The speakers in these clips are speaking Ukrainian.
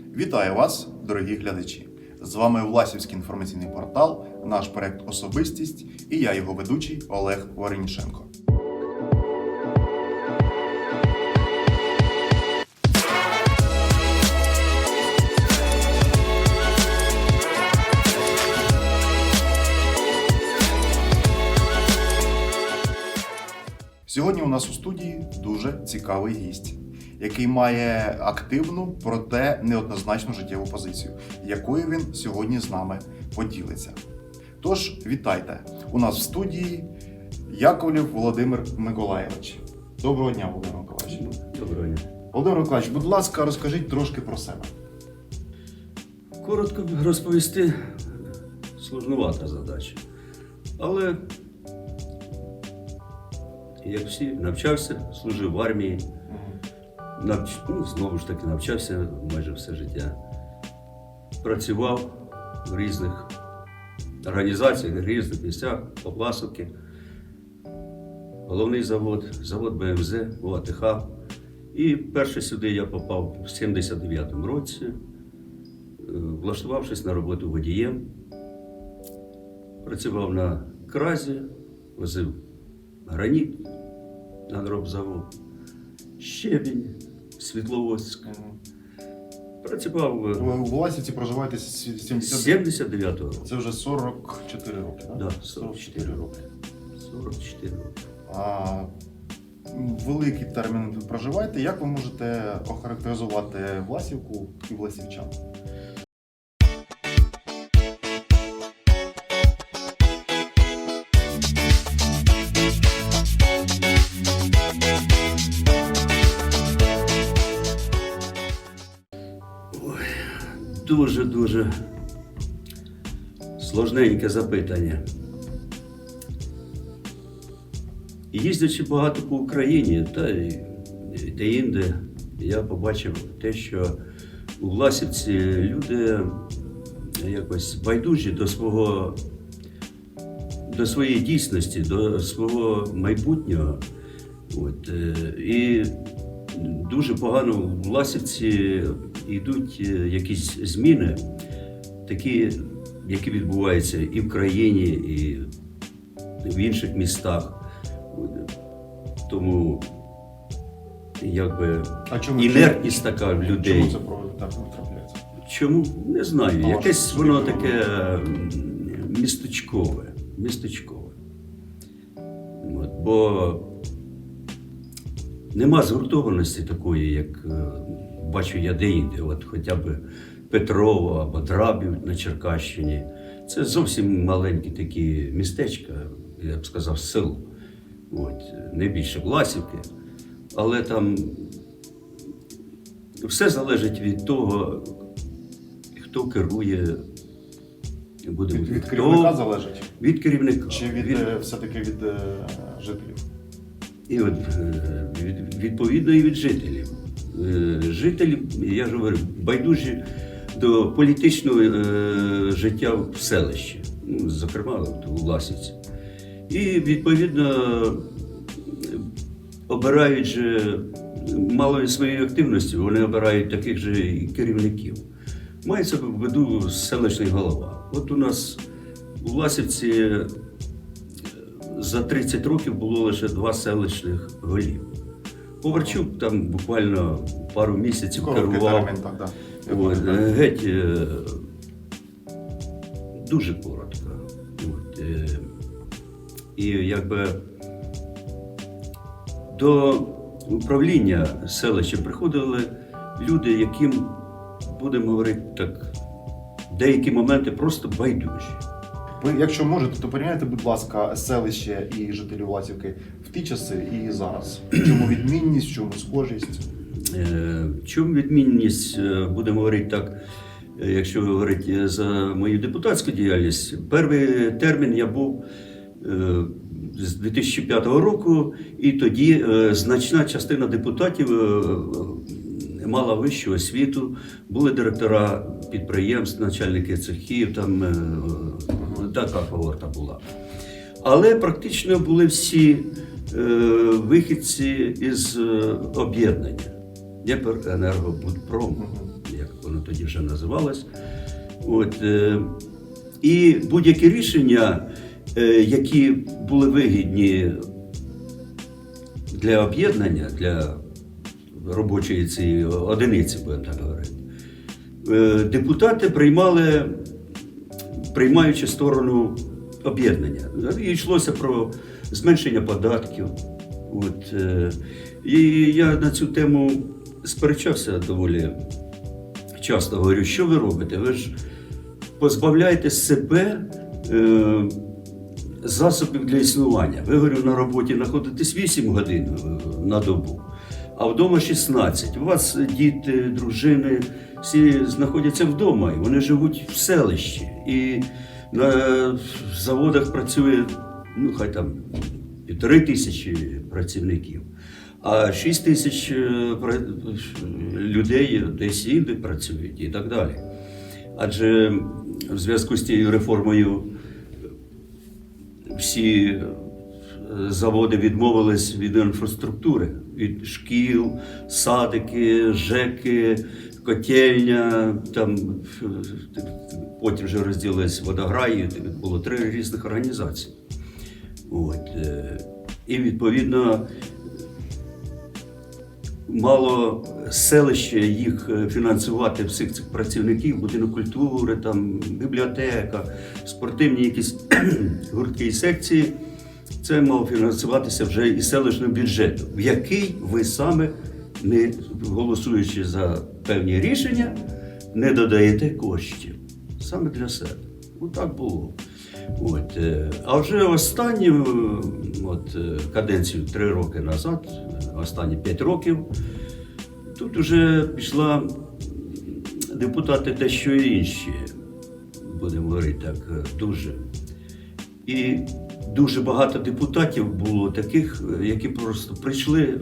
Вітаю вас, дорогі глядачі! З вами Власівський інформаційний портал, наш проект Особистість і я, його ведучий Олег Варенішенко. Сьогодні у нас у студії дуже цікавий гість, який має активну, проте неоднозначну життєву позицію, якою він сьогодні з нами поділиться. Тож, вітайте! У нас в студії Яковлів Володимир Миколаєвич. Доброго дня, Володимир Миколаївич. Доброго дня. Володимир Миколаївич, будь ласка, розкажіть трошки про себе. Коротко розповісти сложнувата задача. Але, як всі, навчався, служив в армії, навч... ну, знову ж таки навчався майже все життя. Працював в різних організаціях, в різних місцях, Попласовки. Головний завод, завод БМЗ, УАТХ. І перше сюди я попав в 79-му році. Е, влаштувавшись на роботу водієм, працював на кразі, возив граніт на дробзавод, щебінь, світловодськ. Працював Ви е, у Власівці проживаєте з з 70 79-го року. Це вже 44 роки, так? Да, 44 роки. 44 роки. А, м, великий термін проживаєте. Як ви можете охарактеризувати Власівку і Власівчан? Дуже-дуже сложненьке запитання. Їздячи багато по Україні та й де-інде, я побачив те, що у Власівці люди якось байдужі до свого до своєї дійсності, до свого майбутнього. От, е, і дуже погано в Власівці йдуть е, якісь зміни, такі, які відбуваються і в країні, і в інших містах. Тому якби А чому інертність така в людей. Чому це про так трапляється? Чому? Не знаю. А Якесь воно таке м, містечкове. Містечкове. От, бо нема згуртованості такої, як е, бачу я деінде, от хоча б Петрово або Драбів на Черкащині. Це зовсім маленькі такі містечка, я б сказав, сел. От, не більше Власівки. Але там все залежить від того, хто керує. Будемо Від, від хто- керівника залежить? від керівника. Чи від, від, е, все-таки від е, жителів? і от, е, від, відповідно і від жителів. Е, Жителі, я ж говорю, байдужі до політичного е, життя в селищі, ну, зокрема у Власівці. І відповідно обирають же малою своєю активністю, вони обирають таких же керівників. Мається в виду селищний голова. От у нас у Власівці е, за 30 років було лише два селищних голів. Поварчук там буквально пару місяців керував. Я От, е, геть е, дуже коротко. От, е, і якби до управління селища приходили люди, яким, будемо говорити так, деякі моменти просто байдужі. Ви, якщо можете, то порівняйте, будь ласка, селище і жителів Власівки в ті часи і зараз. Чому відмінність, чому схожість? Е, чому відмінність, е, будемо говорити так, е, якщо говорити за мою депутатську діяльність, перший термін я був з 2005 року, і тоді значна частина депутатів мала вищу освіту, були директора підприємств, начальники цехів, там така когорта була. Але практично були всі е, вихідці із е, об'єднання. Єпер енергобудпром, як воно тоді вже називалось. От, е, і будь-які рішення, е, які були вигідні для об'єднання, для робочої цієї одиниці, будемо так говорити, е, депутати приймали, приймаючи сторону об'єднання. І йшлося про зменшення податків. От, е, і я на цю тему сперечався доволі часто. Говорю, що ви робите? Ви ж позбавляєте себе е, засобів для існування. Ви говорю, на роботі знаходитесь 8 годин на добу, а вдома 16. У вас діти, дружини, всі знаходяться вдома, і вони живуть в селищі. І на заводах працює, ну хай там півтори тисячі працівників. А 6 тисяч е, людей десь інде працюють і так далі. Адже в зв'язку з тією реформою всі заводи відмовились від інфраструктури, від шкіл, садики, ЖЕКи, котельня, там потім вже розділились водограї, було три різних організації. От, е, і відповідно мало селище їх е, фінансувати всіх цих працівників, будинок культури, там бібліотека, спортивні якісь гуртки і секції. Це мало фінансуватися вже із селищного бюджету, в який ви саме, не голосуючи за певні рішення, не додаєте коштів саме для себе. Отак було. От, е, а вже останню от, е, каденцію три роки назад, е, останні п'ять років, тут вже пішла депутати дещо інші, будемо говорити так, дуже. І дуже багато депутатів було таких, які просто прийшли, е,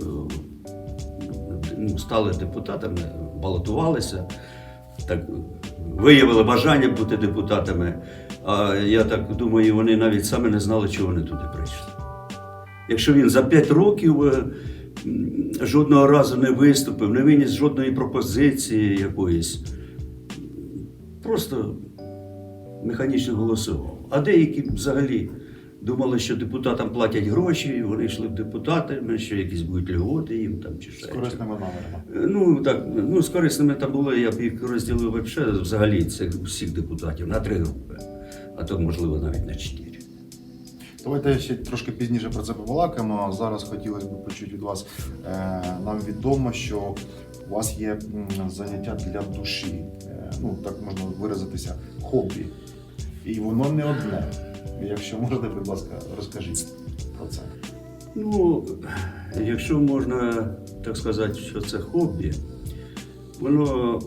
ну, стали депутатами, балотувалися, так виявили бажання бути депутатами. А я так думаю, вони навіть саме не знали, чого вони туди прийшли. Якщо він за 5 років е, жодного разу не виступив, не виніс жодної пропозиції якоїсь, просто механічно голосував. А деякі взагалі думали, що депутатам платять гроші, вони йшли в депутати, що якісь будуть льготи їм там чи ще. З корисними намірами. Е, Ну так, ну з корисними там було, я б їх розділив вообще взагалі цих всіх депутатів на три групи, а то можливо навіть на чотири. Давайте ще трошки пізніше про це побалакаємо. Зараз хотілося б почути від вас. Е, Нам відомо, що у вас є заняття для душі, Е, ну так можна виразитися, хобі. І воно не одне. Якщо можете, будь ласка, розкажіть про це. Ну, якщо можна так сказати, що це хобі, воно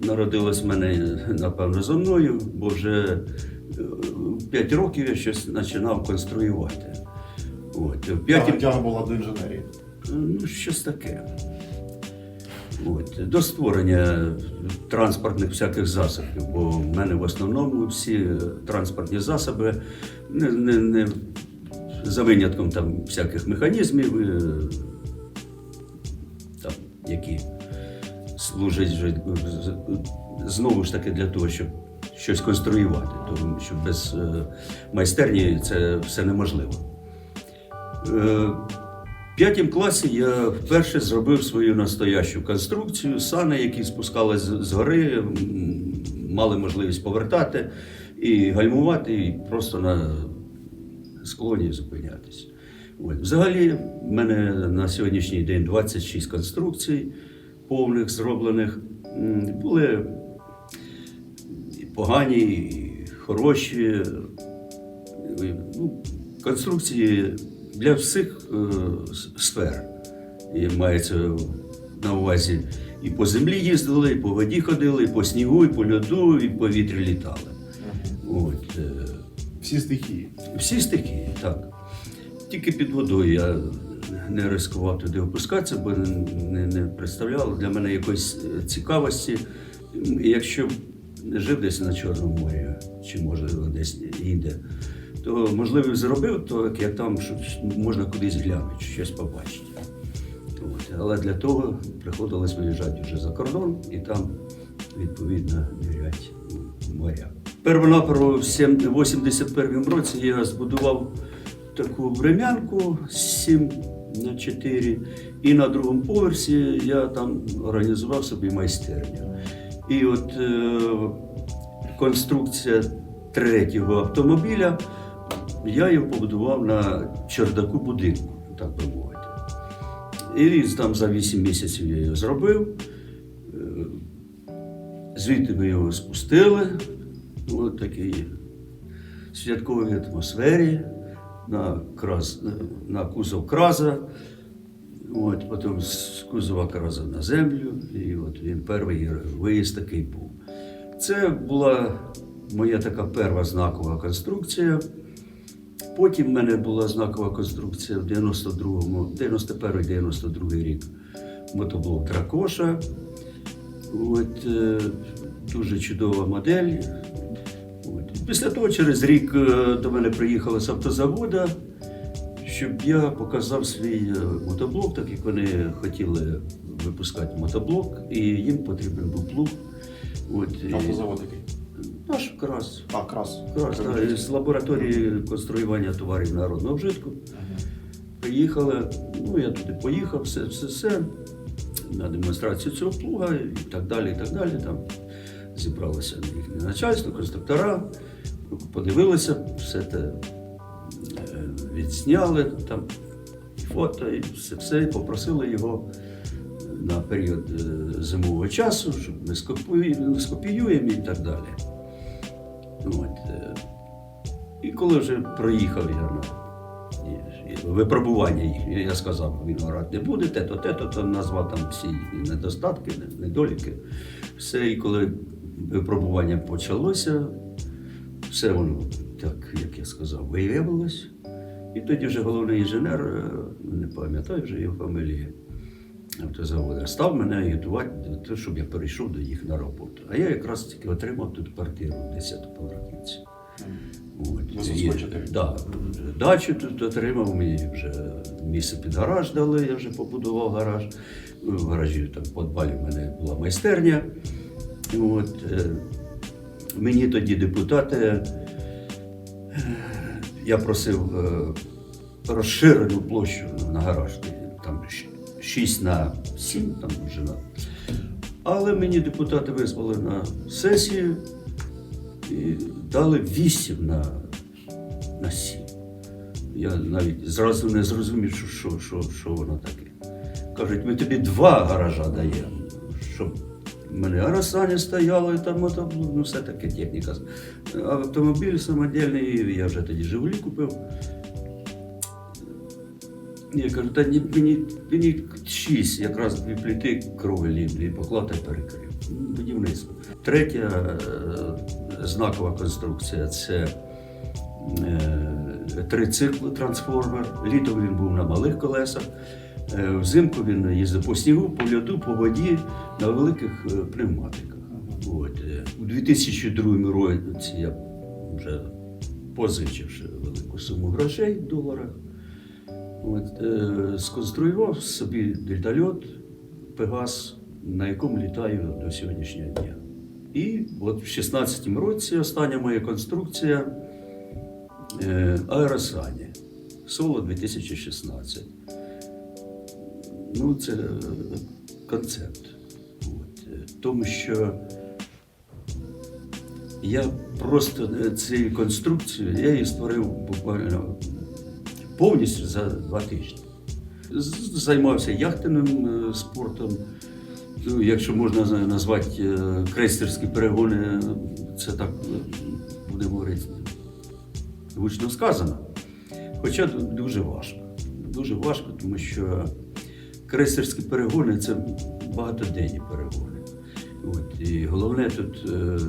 народилось в мене, напевно, зо мною, бо вже е, 5 років я щось починав конструювати. От, в п'ять Тяга, тяга була до інженерії. Ну, щось таке. От. До створення транспортних всяких засобів, бо в мене в основному всі е, транспортні засоби не, не, не за винятком там всяких механізмів, е, там, які служать вже знову ж таки для того, щоб щось конструювати, тому що без е, майстерні це все неможливо. П'ятім класі я вперше зробив свою настоящу конструкцію, сани, які спускались з гори, мали можливість повертати і гальмувати, і просто на склоні зупинятися. Взагалі, в мене на сьогоднішній день 26 конструкцій повних зроблених. Були і погані, і хороші. Ну, конструкції для всіх е, сфер. І мається на увазі і по землі їздили, і по воді ходили, і по снігу, і по льоду, і по вітрі літали. От, е, Всі стихії. всі стихії, так. Тільки під водою я не ризикував туди опускатися, бо не, не, представляло для мене якоїсь е, цікавості. Якщо жив десь на Чорному морі, чи можливо десь інде, то можливо зробив, то я там що можна кудись глянути, щось побачити. От. Але для того приходилось виїжджати вже за кордон і там відповідно нирять у моря. Первонаперво в 81 році я збудував таку врем'янку 7 на 4, і на другому поверсі я там організував собі майстерню. І от е, конструкція третього автомобіля я його побудував на чердаку будинку, так би мовити. І він там за 8 місяців я його зробив. Е, Звідти ми його спустили у такій святковій атмосфері на, краз, на кузов краза. От, потім з кузова краза на землю, і от він перший виїзд такий був. Це була моя така перша знакова конструкція. Потім в мене була знакова конструкція в 92-му, 91-92 рік мотоблок Дракоша. От, е, дуже чудова модель. От. Після того, через рік е, до мене приїхали з автозавода, щоб я показав свій е, мотоблок, так як вони хотіли випускати мотоблок, і їм потрібен був плуг. От, Автозавод який? Наш крас. А, крас. Крас, да, з лабораторії конструювання товарів народного вжитку. Приїхали, ну я туди поїхав, все, все, все, на демонстрацію цього плуга і так далі, і так далі. Там зібралося їхнє начальство, конструктора, подивилися, все те е, відсняли, там фото, і все, все, і попросили його на період е, зимового часу, щоб ми скопію- скопіюємо і так далі. От, е, і коли вже проїхав я на і випробування їх, я сказав, він грати не буде, те-то, те-то, то назвав там всі їхні недостатки, недоліки. Все, і коли випробування почалося, все воно так, як я сказав, виявилось. І тоді вже головний інженер, е, не пам'ятаю вже його фамілії, автозавода, став мене агітувати, того, щоб я перейшов до їх на роботу. А я якраз таки отримав тут квартиру 10 поверхівці. Да, дачу тут отримав, мені вже місце під гараж дали, я вже побудував гараж. Ну, В гаражі там в підвалі в мене була майстерня. От, е, мені тоді депутати, е, я просив е, розширену площу на гараж, там 6 на 7, там вже. Але мені депутати визвали на сесію і дали 8 на, на 7. Я навіть зразу не зрозумів, що, що, що, воно таке. Кажуть, ми тобі два гаража даємо, щоб мене арасані стояли, там ну, все таке техніка. Автомобіль самодільний, я вже тоді Жигулі купив. Я кажу, та ні, мені, мені шість, якраз дві пліти кровелі, поклав та перекрив. Будівництво. Третя е, знакова конструкція це е, трицикл трансформер. Літом він був на малих колесах. Е, взимку він їздив по снігу, по льоду, по воді на великих е, пневматиках. От. е, У 2002 році я вже позичивши велику суму грошей в доларах. Е, сконструював собі дельтальот Пегас, на якому літаю до сьогоднішнього дня. І от в 16-му році остання моя конструкція е, Аеросані. Соло 2016. Ну, це концепт. От, е, тому що я просто цю конструкцію я її створив буквально повністю за два тижні. Займався яхтенним е, спортом. Ну, якщо можна назвати е, крейсерські перегони, це так е, будемо говорити, гучно сказано. Хоча дуже важко. Дуже важко, тому що крейсерські перегони це багатоденні перегони. От, і головне тут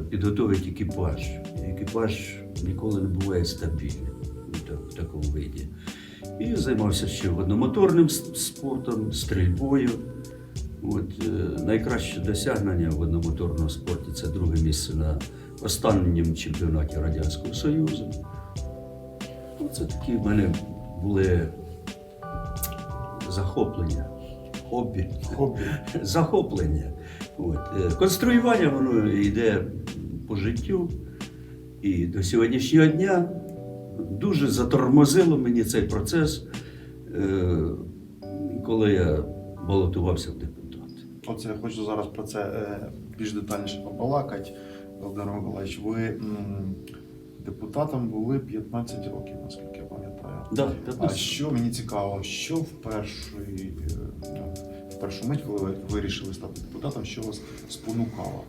підготовити екіпаж. Екіпаж ніколи не буває стабільним в такому виді. І займався ще одномоторним спортом, стрільбою. От, е, найкраще досягнення в одномоторному спорті це друге місце на останньому чемпіонаті Радянського Союзу. Ну, Це такі в мене були захоплення, хобі Хобі. захоплення. От. е, Конструювання воно йде по життю. І до сьогоднішнього дня дуже затормозило мені цей процес, е, коли я балотувався в депутати. Оце я хочу зараз про це е, більш детальніше побалакати. Володимир Миколаївич, ви депутатом були 15 років, наскільки я пам'ятаю. Да, А що мені цікаво, що в перший, е, в першу мить, коли ви вирішили стати депутатом, що вас спонукало?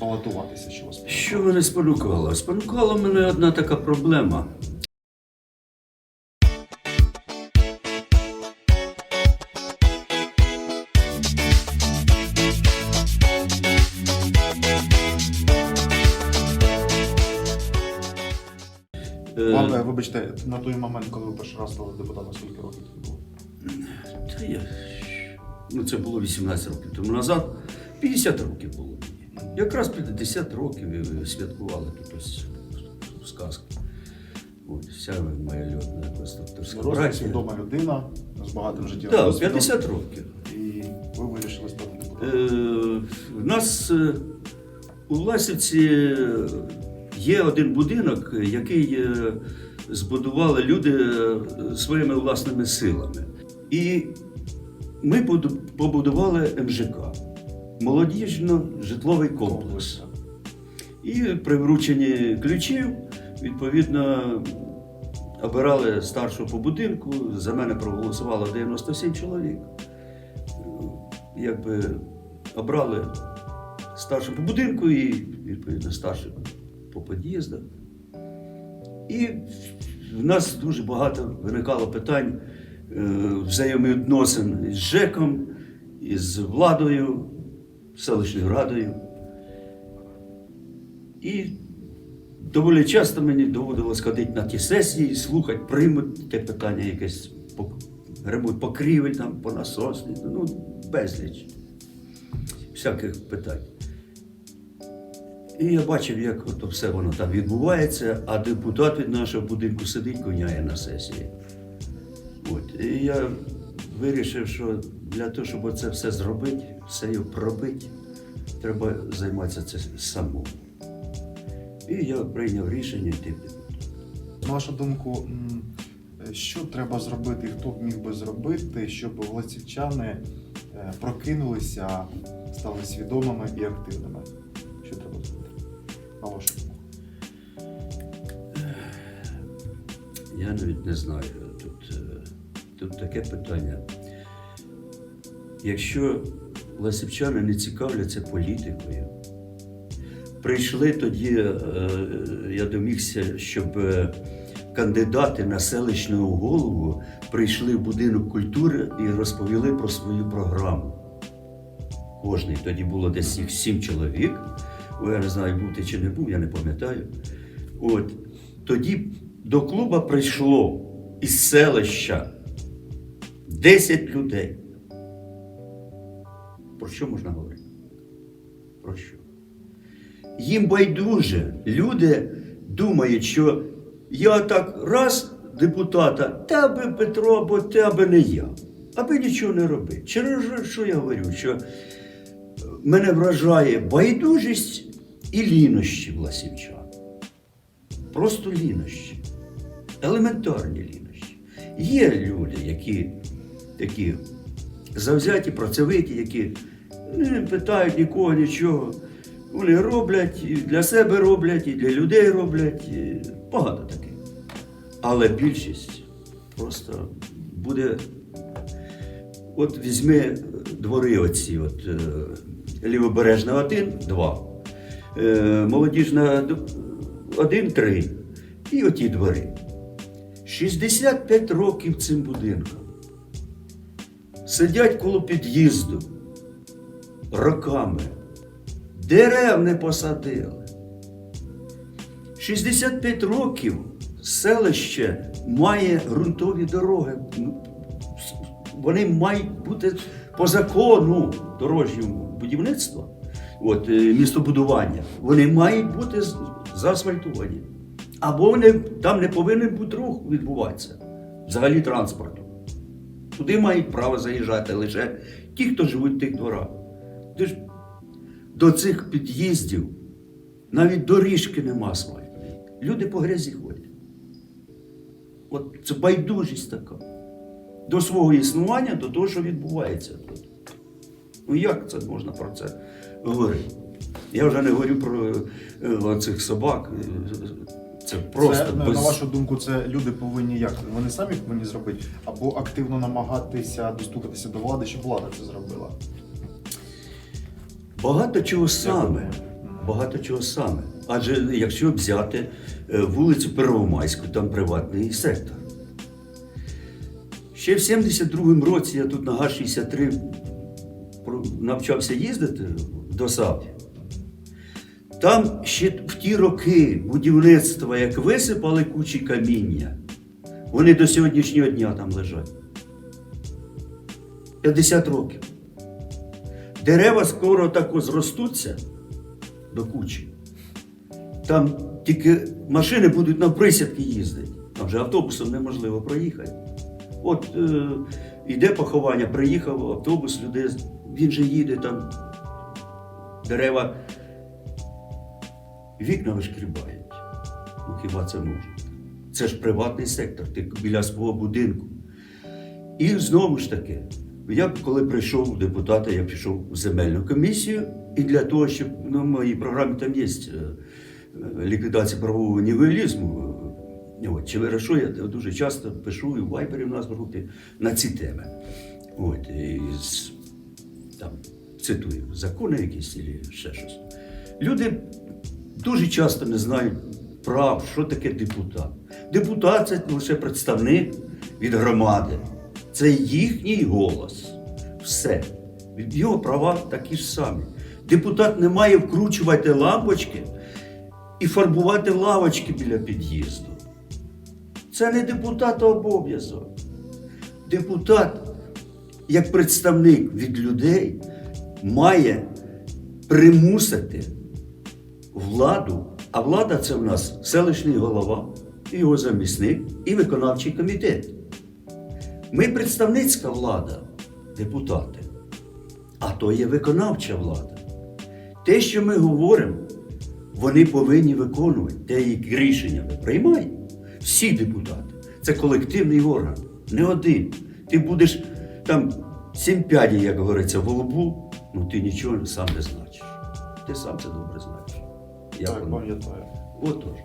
Балотуватися, що вас спонукало? Що мене спонукало? Спонукала мене одна така проблема. Е, Вам, е, вибачте, на той момент, коли ви перший раз стали депутатом, скільки років тоді було? Та я, ну це було 18 років тому назад. 50 років було. Якраз 50 років святкували тут ось в сказку. От, вся моя льотна конструкторська братія. свідома людина з багатим життєвим Так, досвідом. 50 років. І ви вирішили стати Е, депутатом. в нас е, у Власівці е, є один будинок, який е, збудували люди е, своїми власними силами. І ми побудували МЖК молодіжно-житловий комплекс. І при врученні ключів, відповідно, обирали старшого по будинку. За мене проголосувало 97 чоловік. Якби обрали старшого по будинку і, відповідно, старшого по під'їздах. І в нас дуже багато виникало питань е, взаємовідносин із ЖЕКом, із владою, селищною радою. І доволі часто мені доводилось ходити на ті сесії, слухати, приймуть те питання якесь по ремонт покрівель, там, по насосні, ну, безліч всяких питань. І я бачив, як ото все воно там відбувається, а депутат від нашого будинку сидить, коняє на сесії. От. І я вирішив, що для того, щоб це все зробити, все його пробити, треба займатися це самому. І я прийняв рішення йти. На вашу думку, що треба зробити, хто б міг би зробити, щоб власівчани е, прокинулися, стали свідомими і активними? Що треба зробити? На вашу думку. Я навіть не знаю. Тут, таке питання. Якщо ласівчани не цікавляться політикою, прийшли тоді, е, я домігся, щоб е, кандидати на селищного голову прийшли в будинок культури і розповіли про свою програму. Кожний тоді було десь сім чоловік. Я не знаю, був ти чи не був, я не пам'ятаю. От тоді до клуба прийшло із селища 10 людей. Про що можна говорити? Про що? Їм байдуже. Люди думають, що я так раз депутата, та би Петро, або те, аби не я, аби нічого не робив. Через що я говорю? Що мене вражає байдужість і лінощі власівчан. Просто лінощі. Елементарні лінощі. Є люди, які такі завзяті, працьовиті, які не питають нікого нічого. Вони роблять, і для себе роблять, і для людей роблять. І багато таких. Але більшість просто буде. От візьми двори оці, от е, лівобережна один, два, е, молодіжна д- один, три. І оті двори. 65 років цим будинкам. Сидять коло під'їзду роками. Дерев не посадили. 65 років селище має ґрунтові дороги. Ну, Вони мають бути по закону дорожнього будівництва, от, е, містобудування. Вони мають бути заасфальтовані. Або вони, там не повинен бути рух відбуватися, взагалі транспорту. Туди мають право заїжджати лише ті, хто живуть в тих дворах. До цих під'їздів навіть доріжки нема асфальтної. Люди по грязі ходять. От це байдужість така. До свого існування, до того, що відбувається тут. Ну як це можна про це говорити? Я вже не говорю про е, оцих собак. Це просто це, без... на вашу думку, це люди повинні як? Вони самі повинні зробити, або активно намагатися достукатися до влади, щоб влада це зробила. Багато чого саме. Багато чого саме. Адже якщо взяти е, вулицю Первомайську, там приватний сектор. Ще в 72-му році я тут на Га-63 навчався їздити до САП. Там ще в ті роки будівництва, як висипали кучі каміння, вони до сьогоднішнього дня там лежать. 50 років. Дерева скоро так зростуться до кучі. Там тільки машини будуть на присядки їздити. Там вже автобусом неможливо проїхати. От е, іде поховання, приїхав автобус, людей, він же їде там. Дерева вікна вишкрібають. Ну хіба це можна? Це ж приватний сектор, ти біля свого будинку. І знову ж таки, я коли прийшов в депутати, я пішов в земельну комісію, і для того, щоб ну, в моїй програмі там є е, ліквідація правового нівелізму. От, через що я дуже часто пишу і в Вайбері в нас в групі на ці теми. От, і там, цитую, закони якісь і ще щось. Люди дуже часто не знають прав, що таке депутат. Депутат це лише представник від громади. Це їхній голос. Все. Його права такі ж самі. Депутат не має вкручувати лампочки і фарбувати лавочки біля під'їзду. Це не депутата обов'язок. Депутат, як представник від людей, має примусити владу, а влада це в нас селищний голова, його замісник і виконавчий комітет. Ми представницька влада, депутати, а то є виконавча влада. Те, що ми говоримо, вони повинні виконувати те, які рішення ми приймаємо. Всі депутати. Це колективний орган, не один. Ти будеш там сім п'яді, як говориться, в лобу, ну ти нічого сам не значиш. Ти сам це добре знаєш. Як так, пам'ятаю. Отож.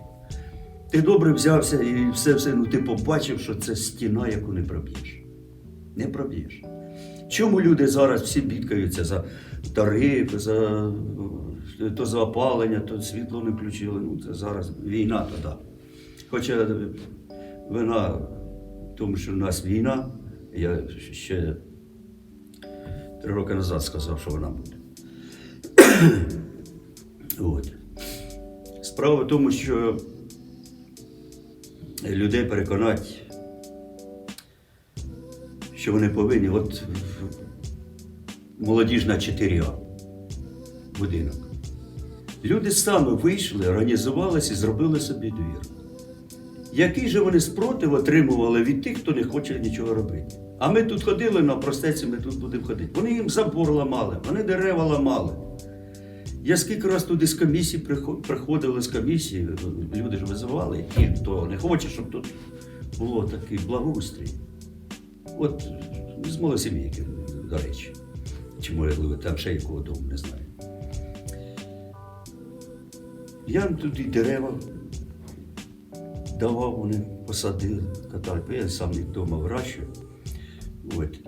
Ти добре взявся і все, все, ну ти побачив, що це стіна, яку не проб'єш. Не проб'єш. Чому люди зараз всі бідкаються за тарифи, за, то за опалення, то світло не включили. Ну, це зараз війна то да. Хоча вина в тому, що в нас війна, я ще три роки назад сказав, що вона буде. От. Справа в тому, що людей переконати, що вони повинні, от молодіжна 4А будинок. Люди саме вийшли, організувалися і зробили собі двір. Який же вони спротив отримували від тих, хто не хоче нічого робити? А ми тут ходили на простеці, ми тут будемо ходити. Вони їм забор ламали, вони дерева ламали. Я скільки раз туди з комісії приходили з комісії, люди ж визивали, ті, хто не хоче, щоб тут було такий благоустрій. От з Малосім'їки, до речі. Чи можливо, там ще якого дому, не знаю. Я і дерева давав, вони посадили, катали, бо я сам їх вдома вирощую. От.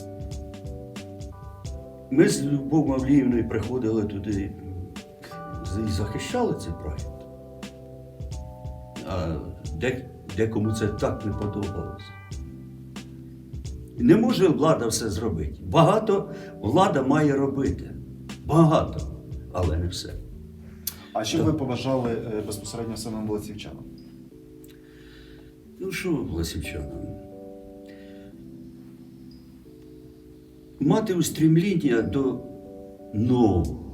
Ми з Любов Мавліївною приходили туди і захищали цей проєкт. А де, декому це так не подобалося. Не може влада все зробити. Багато влада має робити. Багато, але не все. А що ви побажали е, безпосередньо самим волосівчанам? Ну що, Ласівчанам? Мати устрімління до нового,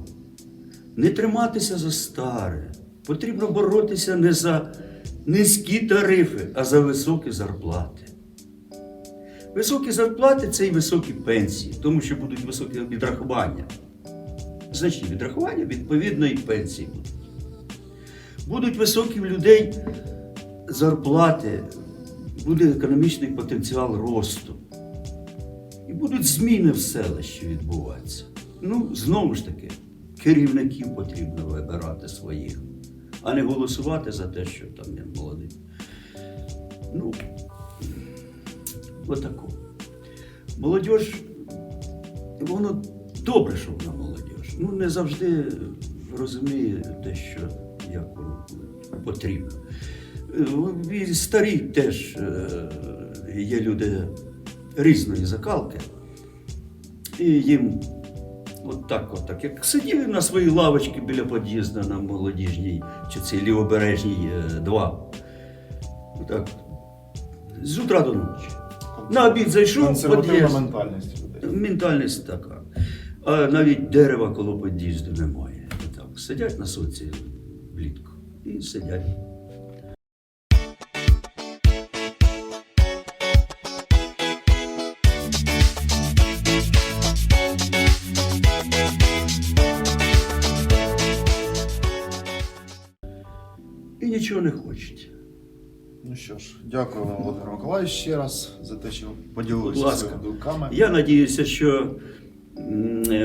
не триматися за старе. Потрібно боротися не за низькі тарифи, а за високі зарплати. Високі зарплати це і високі пенсії, тому що будуть високі відрахування значні відрахування відповідної пенсії будуть. Будуть високі в людей зарплати, буде економічний потенціал росту. І будуть зміни в селищі відбуватися. Ну, знову ж таки, керівників потрібно вибирати своїх, а не голосувати за те, що там є молодий. Ну, отако. Молодіж, воно добре, що вона молодіж. Ну, не завжди розуміє те, що як воно потрібно. Е, І старі теж е, є люди різної закалки. І їм от так, от так, як сиділи на своїй лавочці біля під'їзду на молодіжній чи цій лівобережній 2. Так, з утра до ночі. На обід зайшов, Консервативна ментальність людей. Ментальність така. А навіть дерева коло під'їзду немає. Так, сидять на соці влітку і сидять. Нічого не хочуть. Ну що ж, дякую вам, Володимир Миколаївич, ще раз за те, що поділилися своїми думками. Я надіюся, що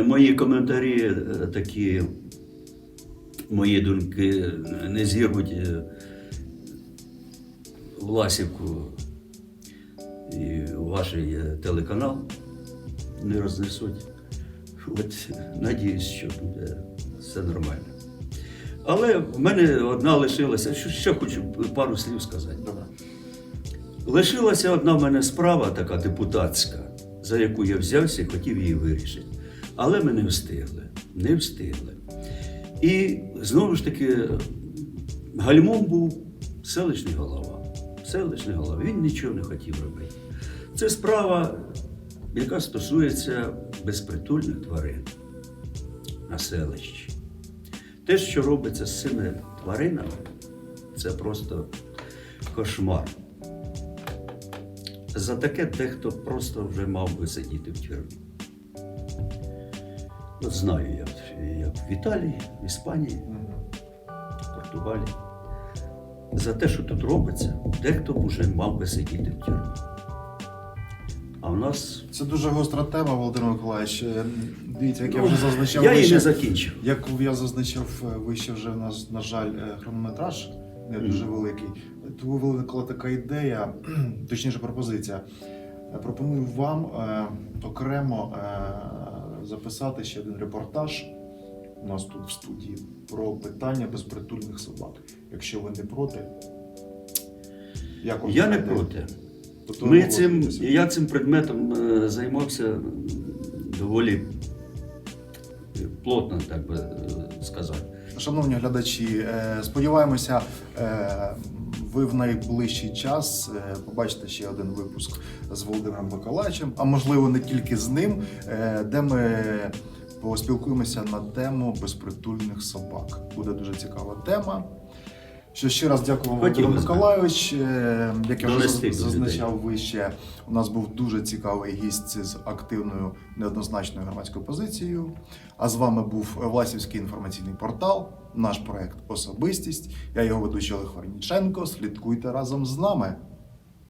мої коментарі е, такі, мої думки не зірвуть е, Власівку і ваш е, телеканал, не рознесуть. От надіюсь, що буде все нормально. Але в мене одна лишилася, що ще хочу пару слів сказати. Лишилася одна в мене справа, така депутатська, за яку я взявся і хотів її вирішити. Але ми не встигли. Не встигли. І знову ж таки, гальмом був селищний голова. Селищний голова. Він нічого не хотів робити. Це справа, яка стосується безпритульних тварин на селищі. Те, що робиться з цими тваринами, це просто кошмар. За таке дехто просто вже мав би сидіти в тюрмі. От знаю я, як в Італії, в Іспанії, в Португалії. За те, що тут робиться, дехто б уже мав би сидіти в тюрмі. А в нас Це дуже гостра тема, Володимир Миколаївич. Е, Дивіться, як я Ну, вже зазначав я її вище, не закінчив. як я зазначав е, вище вже у нас, на жаль, е, хронометраж не дуже великий. Тому виникла така ідея, точніше пропозиція. Е, Пропоную вам е, окремо е, записати ще один репортаж у нас тут в студії про питання безпритульних собак. Якщо ви не проти. Як вам Я не така ідея? проти. Тобто Ми цим, я цим предметом е, займався доволі плотно, так би е, сказати. Шановні глядачі, е, сподіваємося, е, ви в найближчий час е, побачите ще один випуск з Володимиром Миколаївичем, а можливо не тільки з ним, е, де ми поспілкуємося на тему безпритульних собак. Буде дуже цікава тема. Що ще раз дякую вам, Володимир. Миколаївич. Е, Як я вже зазначав вище, у нас був дуже цікавий гість з активною неоднозначною громадською позицією. А з вами був Власівський інформаційний портал, наш проект Особистість. Я його ведучий Олег Варніченко. Слідкуйте разом з нами.